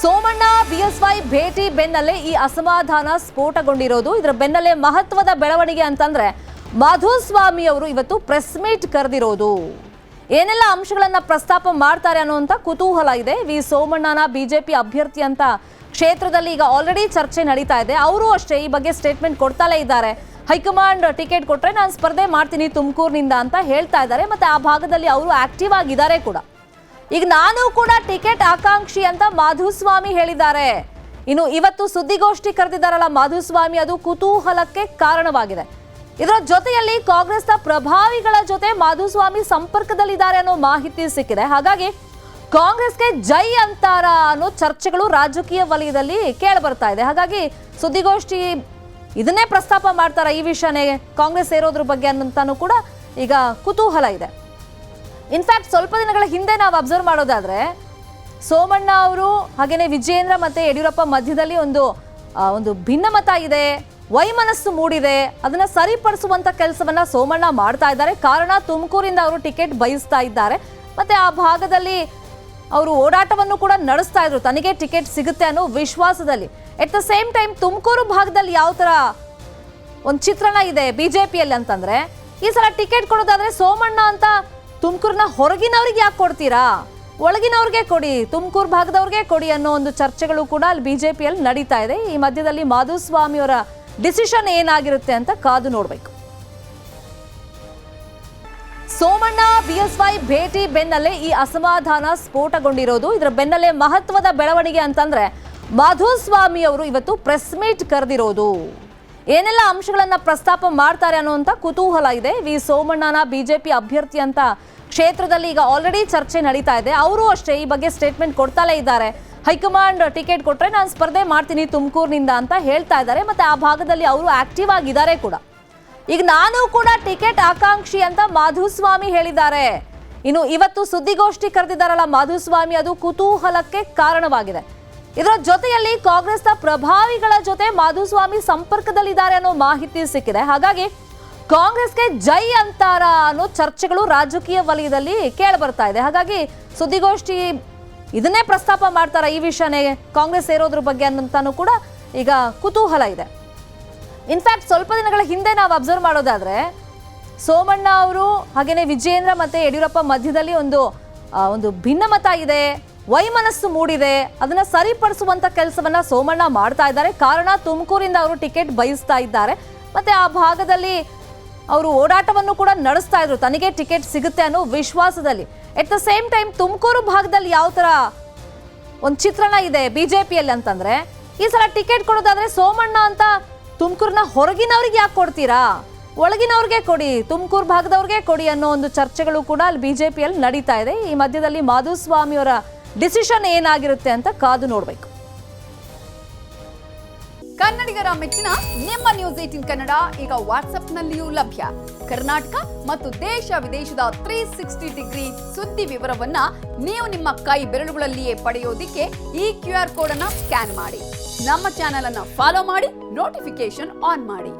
Somanna BSY ಭೇಟಿ ಬೆನ್ನಲ್ಲೇ ಈ ಅಸಮಾಧಾನ ಸ್ಫೋಟಗೊಂಡಿರೋದು. ಇದರ ಬೆನ್ನಲ್ಲೇ ಮಹತ್ವದ ಬೆಳವಣಿಗೆ ಅಂತಂದ್ರೆ ಮಾಧುಸ್ವಾಮಿ ಅವರು ಇವತ್ತು ಪ್ರೆಸ್ ಮೀಟ್ ಕರೆದಿರೋದು. ಏನೆಲ್ಲ ಅಂಶಗಳನ್ನ ಪ್ರಸ್ತಾಪ ಮಾಡ್ತಾರೆ ಅನ್ನುವಂಥ ಕುತೂಹಲ ಇದೆ. ವಿ ಸೋಮಣ್ಣನ ಬಿಜೆಪಿ ಅಭ್ಯರ್ಥಿ ಅಂತ ಕ್ಷೇತ್ರದಲ್ಲಿ ಈಗ ಆಲ್ರೆಡಿ ಚರ್ಚೆ ನಡೀತಾ ಇದೆ. ಅವರು ಅಷ್ಟೇ ಈ ಬಗ್ಗೆ ಸ್ಟೇಟ್ಮೆಂಟ್ ಕೊಡ್ತಾಲೇ ಇದ್ದಾರೆ. ಹೈಕಮಾಂಡ್ ಟಿಕೆಟ್ ಕೊಟ್ರೆ ನಾನು ಸ್ಪರ್ಧೆ ಮಾಡ್ತೀನಿ ತುಮಕೂರಿನಿಂದ ಅಂತ ಹೇಳ್ತಾ ಇದ್ದಾರೆ. ಮತ್ತೆ ಆ ಭಾಗದಲ್ಲಿ ಅವರು ಆಕ್ಟಿವ್ ಆಗಿದ್ದಾರೆ ಕೂಡ. ಈಗ ನಾನು ಕೂಡ ಟಿಕೆಟ್ ಆಕಾಂಕ್ಷಿ ಅಂತ ಮಾಧುಸ್ವಾಮಿ ಹೇಳಿದ್ದಾರೆ. ಇನ್ನು ಇವತ್ತು ಸುದ್ದಿಗೋಷ್ಠಿ ಕರೆದಿದ್ದಾರಲ್ಲ ಮಾಧುಸ್ವಾಮಿ, ಅದು ಕುತೂಹಲಕ್ಕೆ ಕಾರಣವಾಗಿದೆ. ಇದರ ಜೊತೆಯಲ್ಲಿ ಕಾಂಗ್ರೆಸ್ನ ಪ್ರಭಾವಿಗಳ ಜೊತೆ ಮಾಧುಸ್ವಾಮಿ ಸಂಪರ್ಕದಲ್ಲಿದ್ದಾರೆ ಅನ್ನೋ ಮಾಹಿತಿ ಸಿಕ್ಕಿದೆ. ಹಾಗಾಗಿ ಕಾಂಗ್ರೆಸ್ಗೆ ಜೈ ಅಂತಾರ ಅನ್ನೋ ಚರ್ಚೆಗಳು ರಾಜಕೀಯ ವಲಯದಲ್ಲಿ ಕೇಳಿ ಬರ್ತಾ ಇದೆ. ಹಾಗಾಗಿ ಸುದ್ದಿಗೋಷ್ಠಿ ಇದನ್ನೇ ಪ್ರಸ್ತಾಪ ಮಾಡ್ತಾರ ಈ ವಿಷಯನೇ? ಕಾಂಗ್ರೆಸ್ ಸೇರೋದ್ರ ಬಗ್ಗೆ ಅನ್ನೋಂತಾನು ಕೂಡ ಈಗ ಕುತೂಹಲ ಇದೆ. ಇನ್ಫ್ಯಾಕ್ಟ್ ಸ್ವಲ್ಪ ದಿನಗಳ ಹಿಂದೆ ನಾವು ಅಬ್ಸರ್ವ್ ಮಾಡೋದಾದ್ರೆ, ಸೋಮಣ್ಣ ಅವರು ಹಾಗೇನೆ ವಿಜಯೇಂದ್ರ ಮತ್ತೆ ಯಡಿಯೂರಪ್ಪ ಮಧ್ಯದಲ್ಲಿ ಒಂದು ಒಂದು ಭಿನ್ನಮತ ಇದೆ, ವೈಮನಸ್ಸು ಮೂಡಿದೆ, ಅದನ್ನ ಸರಿಪಡಿಸುವಂತ ಕೆಲಸವನ್ನ ಸೋಮಣ್ಣ ಮಾಡ್ತಾ ಇದ್ದಾರೆ. ಕಾರಣ ತುಮಕೂರಿಂದ ಅವರು ಟಿಕೆಟ್ ಬಯಸ್ತಾ ಇದ್ದಾರೆ. ಮತ್ತೆ ಆ ಭಾಗದಲ್ಲಿ ಅವರು ಓಡಾಟವನ್ನು ಕೂಡ ನಡೆಸ್ತಾ ಇದ್ರು. ತನಗೆ ಟಿಕೆಟ್ ಸಿಗುತ್ತೆ ಅನ್ನೋ ವಿಶ್ವಾಸದಲ್ಲಿ. At the same time Tumakuru ಭಾಗದಲ್ಲಿ ಯಾವ ತರ ಒಂದು ಚಿತ್ರಣ ಇದೆ ಬಿಜೆಪಿಯಲ್ಲಿ ಅಂತಂದ್ರೆ, ಈ ಸಲ ಟಿಕೆಟ್ ಕೊಡೋದಾದ್ರೆ ಸೋಮಣ್ಣ ಅಂತ ತುಮಕೂರಿನ ಹೊರಗಿನವ್ರಿಗೆ ಯಾಕೆ ಕೊಡ್ತೀರಾ? ಒಳಗಿನವ್ರಿಗೆ ಕೊಡಿ, ತುಮಕೂರು ಭಾಗದವ್ರಿಗೆ ಕೊಡಿ ಅನ್ನೋ ಒಂದು ಚರ್ಚೆಗಳು ಕೂಡ ಅಲ್ಲಿ ಬಿಜೆಪಿಯಲ್ಲಿ ನಡೀತಾ ಇದೆ. ಈ ಮಧ್ಯದಲ್ಲಿ ಮಾಧುಸ್ವಾಮಿಯವರ ಡಿಸಿಷನ್ ಏನಾಗಿರುತ್ತೆ ಅಂತ ಕಾದು ನೋಡಬೇಕು. ಸೋಮಣ್ಣ ಬಿಎಸ್ವೈ ಭೇಟಿ ಬೆನ್ನಲ್ಲೇ ಈ ಅಸಮಾಧಾನ ಸ್ಫೋಟಗೊಂಡಿರೋದು. ಇದರ ಬೆನ್ನಲ್ಲೇ ಮಹತ್ವದ ಬೆಳವಣಿಗೆ ಅಂತಂದ್ರೆ ಮಾಧುಸ್ವಾಮಿ ಅವರು ಇವತ್ತು ಪ್ರೆಸ್ ಮೀಟ್ ಕರೆದಿರೋದು. ಏನೆಲ್ಲ ಅಂಶಗಳನ್ನು ಪ್ರಸ್ತಾಪ ಮಾಡ್ತಾರೆ ಅನ್ನುವಂಥ ಕುತೂಹಲ ಇದೆ. ವಿ. ಸೋಮಣ್ಣನ ಬಿಜೆಪಿ ಅಭ್ಯರ್ಥಿ ಅಂತ ಕ್ಷೇತ್ರದಲ್ಲಿ ಈಗ ಆಲ್ರೆಡಿ ಚರ್ಚೆ ನಡೀತಾ ಇದೆ. ಅವರು ಅಷ್ಟೇ ಈ ಬಗ್ಗೆ ಸ್ಟೇಟ್ಮೆಂಟ್ ಕೊಡ್ತಾಲೇ ಇದ್ದಾರೆ. ಹೈಕಮಾಂಡ್ ಟಿಕೆಟ್ ಕೊಟ್ಟರೆ ನಾನು ಸ್ಪರ್ಧೆ ಮಾಡ್ತೀನಿ ತುಮಕೂರಿನಿಂದ ಅಂತ ಹೇಳ್ತಾ ಇದ್ದಾರೆ. ಮತ್ತೆ ಆ ಭಾಗದಲ್ಲಿ ಅವರು ಆಕ್ಟಿವ್ ಆಗಿದ್ದಾರೆ ಕೂಡ. ಈಗ ನಾನು ಕೂಡ ಟಿಕೆಟ್ ಆಕಾಂಕ್ಷಿ ಅಂತ ಮಾಧುಸ್ವಾಮಿ ಹೇಳಿದ್ದಾರೆ. ಇನ್ನು ಇವತ್ತು ಸುದ್ದಿಗೋಷ್ಠಿ ಕರೆದಿದ್ದಾರಲ್ಲ ಮಾಧುಸ್ವಾಮಿ, ಅದು ಕುತೂಹಲಕ್ಕೆ ಕಾರಣವಾಗಿದೆ. ಇದರ ಜೊತೆಯಲ್ಲಿ ಕಾಂಗ್ರೆಸ್ನ ಪ್ರಭಾವಿಗಳ ಜೊತೆ ಮಾಧುಸ್ವಾಮಿ ಸಂಪರ್ಕದಲ್ಲಿದ್ದಾರೆ ಅನ್ನೋ ಮಾಹಿತಿ ಸಿಕ್ಕಿದೆ. ಹಾಗಾಗಿ ಕಾಂಗ್ರೆಸ್ಗೆ ಜೈ ಅಂತಾರ ಅನ್ನೋ ಚರ್ಚೆಗಳು ರಾಜಕೀಯ ವಲಯದಲ್ಲಿ ಕೇಳಿ ಬರ್ತಾ ಇದೆ. ಹಾಗಾಗಿ ಸುದ್ದಿಗೋಷ್ಠಿ ಇದನ್ನೇ ಪ್ರಸ್ತಾಪ ಮಾಡ್ತಾರ ಈ ವಿಷಯನೇ ಕಾಂಗ್ರೆಸ್ ಸೇರೋದ್ರ ಬಗ್ಗೆ ಅನ್ನೋಂತಾನು ಕೂಡ ಈಗ ಕುತೂಹಲ ಇದೆ. ಇನ್ಫ್ಯಾಕ್ಟ್ ಸ್ವಲ್ಪ ದಿನಗಳ ಹಿಂದೆ ನಾವು ಅಬ್ಸರ್ವ್ ಮಾಡೋದಾದ್ರೆ ಸೋಮಣ್ಣ ಅವರು, ಹಾಗೇನೆ ವಿಜಯೇಂದ್ರ ಮತ್ತೆ ಯಡಿಯೂರಪ್ಪ ಮಧ್ಯದಲ್ಲಿ ಒಂದು ಒಂದು ಭಿನ್ನಮತ ಇದೆ. ವೈಮನಸ್ಸು ಮೂಡಿದೆ. ಅದನ್ನ ಸರಿಪಡಿಸುವಂತ ಕೆಲಸವನ್ನ ಸೋಮಣ್ಣ ಮಾಡ್ತಾ ಇದ್ದಾರೆ. ಕಾರಣ ತುಮಕೂರಿಂದ ಅವರು ಟಿಕೆಟ್ ಬಯಸ್ತಾ ಇದ್ದಾರೆ. ಮತ್ತೆ ಆ ಭಾಗದಲ್ಲಿ ಅವರು ಓಡಾಟವನ್ನು ಕೂಡ ನಡೆಸ್ತಾ ಇದ್ರು. ತನಗೆ ಟಿಕೆಟ್ ಸಿಗುತ್ತೆ ಅನ್ನೋ ವಿಶ್ವಾಸದಲ್ಲಿ. At the same time Tumakuru ಭಾಗದಲ್ಲಿ ಯಾವ ತರ ಒಂದು ಚಿತ್ರಣ ಇದೆ ಬಿಜೆಪಿಯಲ್ಲಿ ಅಂತಂದ್ರೆ, ಈ ಸಲ ಟಿಕೆಟ್ ಕೊಡೋದಾದ್ರೆ ಸೋಮಣ್ಣ ಅಂತ ತುಮಕೂರಿನ ಹೊರಗಿನವ್ರಿಗೆ ಯಾಕೆ ಕೊಡ್ತೀರಾ? ಒಳಗಿನವ್ರಿಗೆ ಕೊಡಿ, ತುಮಕೂರು ಭಾಗದವ್ರಿಗೆ ಕೊಡಿ ಅನ್ನೋ ಒಂದು ಚರ್ಚೆಗಳು ಕೂಡ ಅಲ್ಲಿ ಬಿಜೆಪಿಯಲ್ಲಿ ನಡೀತಾ ಇದೆ. ಈ ಮಧ್ಯದಲ್ಲಿ ಮಾಧುಸ್ವಾಮಿ ಅವರ ಡಿಸಿಷನ್ ಏನಾಗಿರುತ್ತೆ ಅಂತ ಕಾದು ನೋಡಬೇಕು. ಕನ್ನಡಿಗರ ಮೆಚ್ಚಿನ ನಿಮ್ಮ ನ್ಯೂಸ್ ಏಟಿನ್ ಕನ್ನಡ ಈಗ ವಾಟ್ಸ್ಆಪ್ನಲ್ಲಿಯೂ ಲಭ್ಯ. ಕರ್ನಾಟಕ ಮತ್ತು ದೇಶ ವಿದೇಶದ ತ್ರೀ ಸಿಕ್ಸ್ಟಿ ಡಿಗ್ರಿ ಸುದ್ದಿ ವಿವರವನ್ನ ನೀವು ನಿಮ್ಮ ಕೈ ಬೆರಳುಗಳಲ್ಲಿಯೇ ಪಡೆಯೋದಿಕ್ಕೆ ಈ ಕ್ಯೂ ಆರ್ ಕೋಡ್ ಅನ್ನ ಸ್ಕ್ಯಾನ್ ಮಾಡಿ. ನಮ್ಮ ಚಾನೆಲ್ ಅನ್ನ ಫಾಲೋ ಮಾಡಿ ನೋಟಿಫಿಕೇಶನ್ ಆನ್ ಮಾಡಿ.